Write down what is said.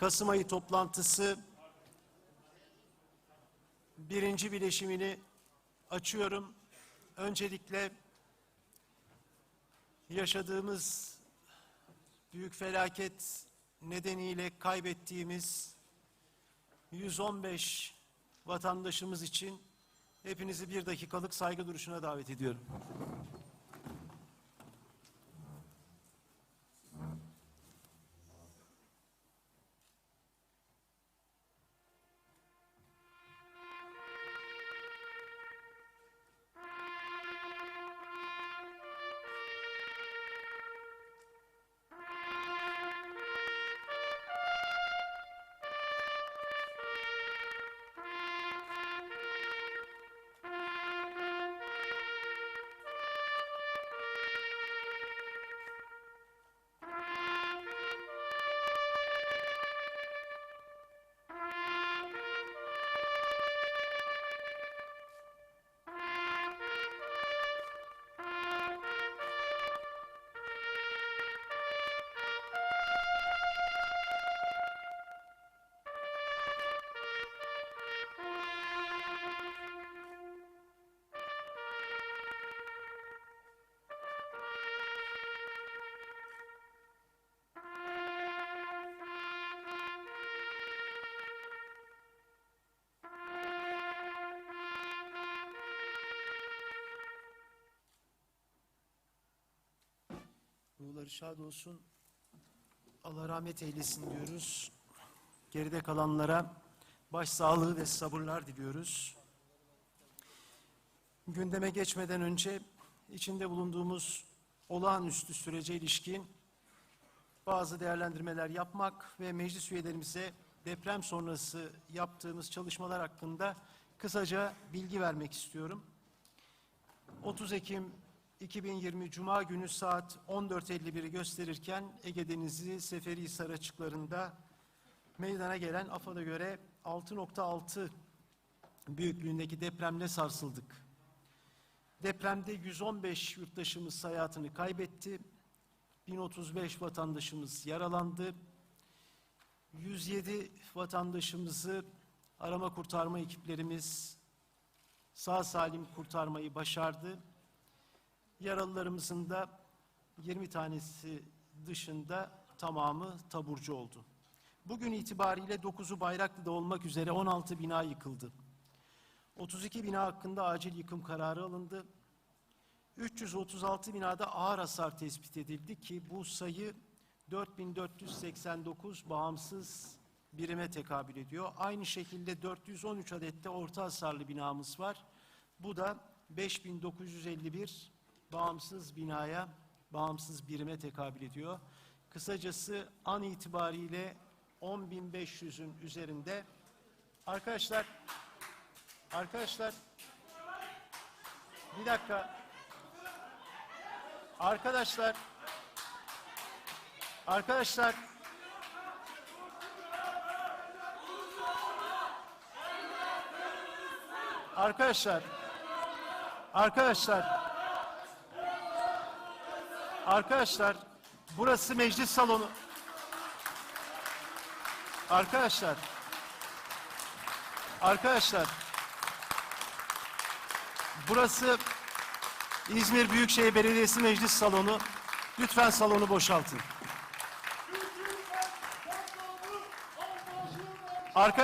Kasım ayı toplantısı birinci bileşimini açıyorum. Öncelikle yaşadığımız büyük felaket nedeniyle kaybettiğimiz 115 vatandaşımız için hepinizi bir dakikalık saygı duruşuna davet ediyorum. Ruhları şad olsun. Allah rahmet eylesin diyoruz. Geride kalanlara başsağlığı ve sabırlar diliyoruz. Gündeme geçmeden önce içinde bulunduğumuz olağanüstü sürece ilişkin bazı değerlendirmeler yapmak ve meclis üyelerimize deprem sonrası yaptığımız çalışmalar hakkında kısaca bilgi vermek istiyorum. 30 Ekim 2020 Cuma günü saat 14.51'i gösterirken Ege Denizi Seferihisar açıklarında meydana gelen AFAD'a göre 6.6 büyüklüğündeki depremle sarsıldık. Depremde 115 yurttaşımız hayatını kaybetti. 1035 vatandaşımız yaralandı. 107 vatandaşımızı arama kurtarma ekiplerimiz sağ salim kurtarmayı başardı. Yaralılarımızın da 20 tanesi dışında tamamı taburcu oldu. Bugün itibariyle 9'u Bayraklı'da olmak üzere 16 bina yıkıldı. 32 bina hakkında acil yıkım kararı alındı. 336 binada ağır hasar tespit edildi ki bu sayı 4489 bağımsız birime tekabül ediyor. Aynı şekilde 413 adette orta hasarlı binamız var. Bu da 5951 bağımsız binaya, bağımsız birime tekabül ediyor. Kısacası an itibariyle 10.500'ün üzerinde. Arkadaşlar, arkadaşlar bir dakika. Arkadaşlar, arkadaşlar Arkadaşlar, arkadaşlar, arkadaşlar, burası meclis salonu. Arkadaşlar, arkadaşlar, burası İzmir Büyükşehir Belediyesi meclis salonu. Lütfen salonu boşaltın. Arka